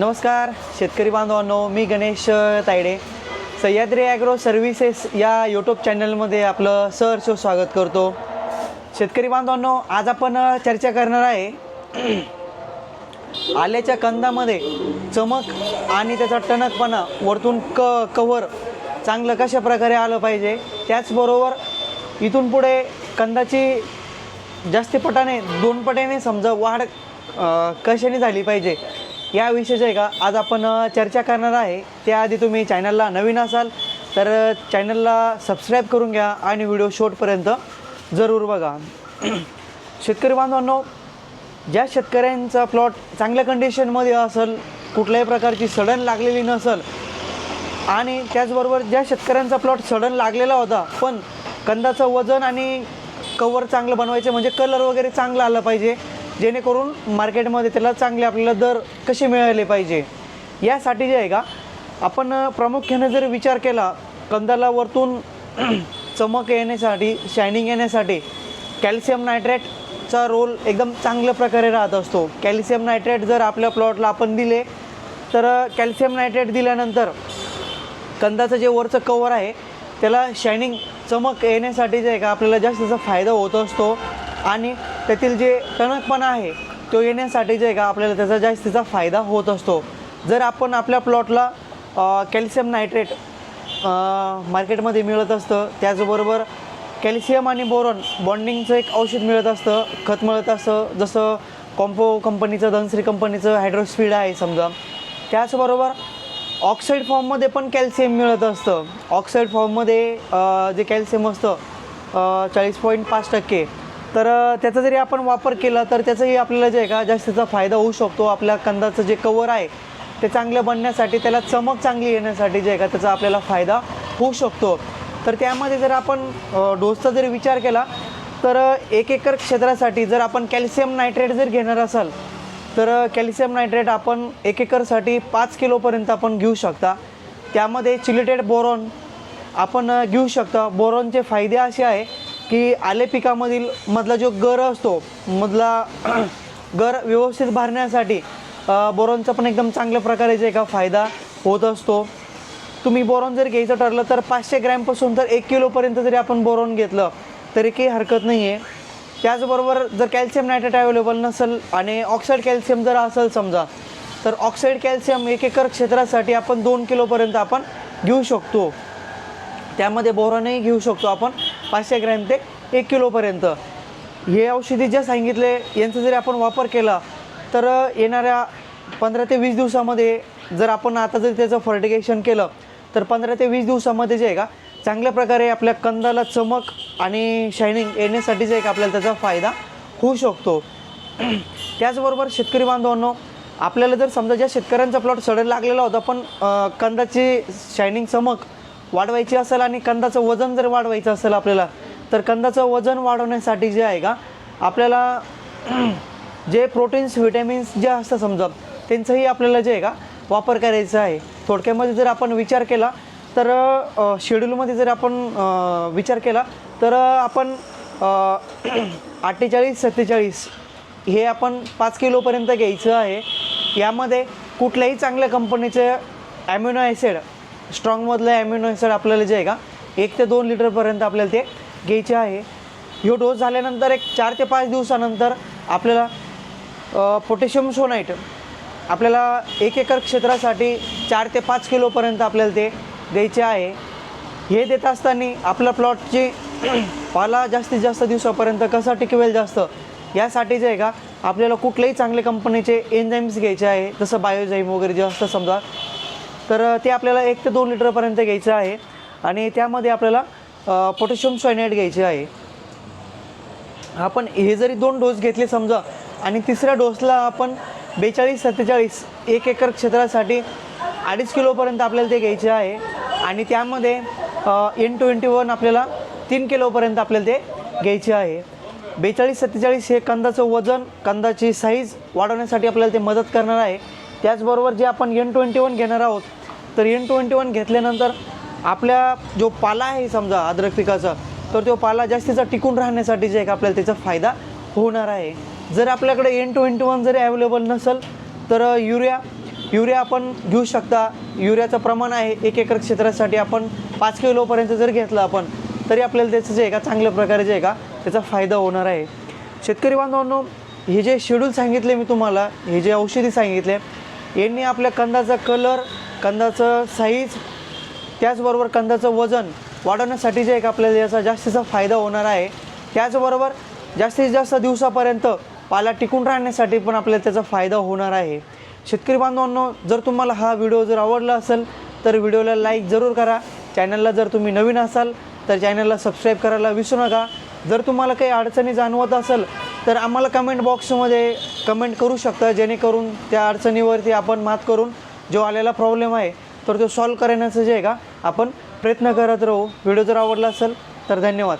नमस्कार शेतकरी बांधवांनो मी गणेश तायडे. सह्याद्री ॲग्रो सर्व्हिसेस या यूट्यूब चॅनलमध्ये आपलं सहर्ष स्वागत करतो. शेतकरी बांधवांनो आज आपण चर्चा करणार आहे. आल्याच्या कंदामध्ये चमक आणि त्याचा टणकपणा वरतून क कवर चांगलं कशा प्रकारे आलं पाहिजे त्याचबरोबर इथून पुढे कंदाची जास्त पटाने दोन समजा वाढ कशाने झाली पाहिजे या विषयीचं आहे का? आज आपण चर्चा करणार आहे. त्याआधी तुम्ही चॅनलला नवीन असाल तर चॅनलला सबस्क्राईब करून घ्या आणि व्हिडिओ शॉर्टपर्यंत जरूर बघा. शेतकरी बांधवांनो ज्या शेतकऱ्यांचा प्लॉट चांगल्या कंडिशनमध्ये असेल कुठल्याही प्रकारची सडन लागलेली नसेल आणि त्याचबरोबर ज्या शेतकऱ्यांचा प्लॉट सडन लागलेला होता पण कंदाचं वजन आणि कवर चांगलं बनवायचं म्हणजे कलर वगैरे चांगलं आलं पाहिजे जेणेकरून मार्केटमध्ये त्याला चांगले आपल्याला दर कसे मिळाले पाहिजे? यासाठी जे आहे का आपण प्रामुख्याने जर विचार केला कंदाला वरतून चमक येण्यासाठी शायनिंग येण्यासाठी कॅल्शियम नायट्रेटचा रोल एकदम चांगल्या प्रकारे राहत असतो. कॅल्शियम नायट्रेट जर आपल्या प्लॉटला आपण दिले तर कॅल्शियम नायट्रेट दिल्यानंतर कंदाचं जे वरचं कवर आहे त्याला शायनिंग चमक येण्यासाठी जे आहे का आपल्याला जास्तीचा फायदा होत असतो. आणि त्यातील जे टणकपणा आहे तो येण्यासाठी जे आहे का आपल्याला त्याचा जास्तीचा फायदा होत असतो. जर आपण आपल्या प्लॉटला कॅल्शियम नायट्रेट मार्केटमध्ये मिळत असतं त्याचबरोबर कॅल्शियम आणि बोरॉन बॉन्डिंगचं एक औषध मिळत असतं खत मिळत असतं जसं कॉम्पो कंपनीचं धनश्री कंपनीचं हायड्रोस्पीड आहे समजा. त्याचबरोबर ऑक्साईड फॉर्ममध्ये पण कॅल्शियम मिळत असतं. ऑक्साईड फॉर्ममध्ये जे कॅल्शियम असतं चाळीस पॉईंट पाच टक्के. तर त्याचा जरी आपण वापर केला तर त्याचाही आपल्याला जे आहे का जास्तीचा फायदा होऊ शकतो. आपल्या कंदाचं जे कवर आहे ते चांगलं बनण्यासाठी त्याला चमक चांगली येण्यासाठी जे आहे का त्याचा आपल्याला फायदा होऊ शकतो. तर त्यामध्ये जर आपण डोसचा जर विचार केला तर एक एकर क्षेत्रासाठी जर आपण कॅल्शियम नायट्रेट जर घेणार असाल तर कॅल्शियम नायट्रेट आपण एक एकरसाठी पाच किलोपर्यंत आपण घेऊ शकता. त्यामध्ये चिलिटेड बोरॉन आपण घेऊ शकता. बोरॉनचे फायदे असे आहे की आले पिकामधील मधला जो गर असतो मधला गर व्यवस्थित भरण्यासाठी बोरॉनचा पण एकदम चांगल्या प्रकारे जे का फायदा होत असतो. तुम्ही बोरॉन जर घ्यायचं ठरलं तर पाचशे ग्रॅमपासून तर एक किलोपर्यंत जरी आपण बोरॉन घेतलं तरी काही हरकत नाही आहे त्याचबरोबर जर कॅल्शियम नायट्रेट अवेलेबल नसेल आणि ऑक्साईड कॅल्शियम जर असेल समजा तर ऑक्साईड कॅल्शियम एक एकर क्षेत्रासाठी आपण दोन किलोपर्यंत आपण घेऊ शकतो. त्यामध्ये बोरॉनही घेऊ शकतो आपण. पाचशे ग्रॅम ते एक किलोपर्यंत. हे औषधी ज्या सांगितले यांचा जरी आपण वापर केला तर येणाऱ्या पंधरा ते वीस दिवसामध्ये जर आपण आता जर त्याचं फर्टिगेशन केलं तर पंधरा ते वीस दिवसामध्ये जे आहे का चांगल्या प्रकारे आपल्या कंदाला चमक आणि शायनिंग येण्यासाठी जे आहे का आपल्याला त्याचा फायदा होऊ शकतो. त्याचबरोबर शेतकरी बांधवांनो आपल्याला जर समजा ज्या शेतकऱ्यांचा प्लॉट सडन लागलेला होता पण कंदाची शायनिंग चमक वाढवायची असेल आणि कंदाचं वजन जर वाढवायचं असेल आपल्याला तर कंदाचं वजन वाढवण्यासाठी जे आहे का आपल्याला जे प्रोटीन्स व्हिटॅमिन्स जे असतं समजा त्यांचंही आपल्याला जे आहे का वापर करायचा आहे. थोडक्यामध्ये जर आपण विचार केला तर शेड्यूलमध्ये जर आपण विचार केला तर आपण अठ्ठेचाळीस सत्तेचाळीस हे आपण पाच किलोपर्यंत घ्यायचं आहे. यामध्ये कुठल्याही चांगल्या कंपनीचे ॲम्युनो ॲसिड स्ट्रॉंगमधलं ॲम्युनो ॲसिड आपल्याला जे आहे का एक ते दोन लिटरपर्यंत आपल्याला ते घ्यायचे आहे. ह्यो डोस झाल्यानंतर एक चार ते पाच दिवसानंतर आपल्याला पोटॅशियम सोनाईट आपल्याला एक एकर क्षेत्रासाठी चार ते पाच किलोपर्यंत आपल्याला ते द्यायचे आहे. हे देत असताना आपल्या प्लॉटची पाला जास्तीत जास्त दिवसापर्यंत कसा टिकवेल जास्त यासाठी जे आहे का आपल्याला कुठल्याही चांगल्या कंपनीचे एन्झाईम्स घ्यायचे आहे. जसं बायोझाईम वगैरे जे असतं समजा तर ते आपल्याला एक ते दोन लिटरपर्यंत घ्यायचं आहे. आणि त्यामध्ये आपल्याला पोटॅशियम सायनाईड घ्यायचे आहे. आपण हे जरी दोन डोस घेतले समजा आणि तिसऱ्या डोसला आपण बेचाळीस सत्तेचाळीस एक एकर क्षेत्रासाठी अडीच किलोपर्यंत आपल्याला ते घ्यायचे आहे. आणि त्यामध्ये एन ट्वेंटी वन आपल्याला तीन किलोपर्यंत आपल्याला ते घ्यायचे आहे. बेचाळीस सत्तेचाळीस हे कंदाचं वजन कंदाची साईज वाढवण्यासाठी आपल्याला ते मदत करणार आहे. त्याचबरोबर जे आपण एन ट्वेंटी वन घेणार आहोत तर एन ट्वेंटी वन घेतल्यानंतर आपल्या जो पाला आहे समजा अद्रक पिकाचा तर तो पाला जास्तीचा टिकून राहण्यासाठी जे आहे आपल्याला त्याचा फायदा होणार आहे. जर आपल्याकडे एन ट्वेंटी वन जरी अवेलेबल नसेल तर युरिया युरिया आपण घेऊ शकता. युरियाचं प्रमाण आहे एक एकर क्षेत्रासाठी आपण पाच किलोपर्यंत जर घेतलं आपण तरी आपल्याला त्याचं जे आहे का चांगल्या प्रकारे जे आहे का त्याचा फायदा होणार आहे. शेतकरी बांधवांनो हे जे शेड्यूल सांगितले मी तुम्हाला हे जे औषधी सांगितले यांनी आपल्या कंदाचा कलर कंदाचं साईज त्याचबरोबर कंदाचं वजन वाढवण्यासाठी जे एक आपल्याला याचा जास्तीचा फायदा होणार आहे. त्याचबरोबर जास्तीत जास्त दिवसापर्यंत पाला टिकून राहण्यासाठी पण आपल्याला त्याचा फायदा होणार आहे. शेतकरी बांधवांनो जर तुम्हाला हा व्हिडिओ जर आवडला असेल तर व्हिडिओला लाईक जरूर करा. चॅनलला जर तुम्ही नवीन असाल तर चॅनलला सबस्क्राईब करायला विसरू नका. जर तुम्हाला काही अडचणी जाणवत असेल तर आम्हाला कमेंट बॉक्समध्ये कमेंट करू शकता जेणेकरून त्या अडचणीवरती आपण मात करून जो आलेला प्रॉब्लेम आहे तर तो सॉल्व करण्याचं जे आहे का आपण प्रयत्न करत राहू. व्हिडिओ जर आवडला असेल तर धन्यवाद.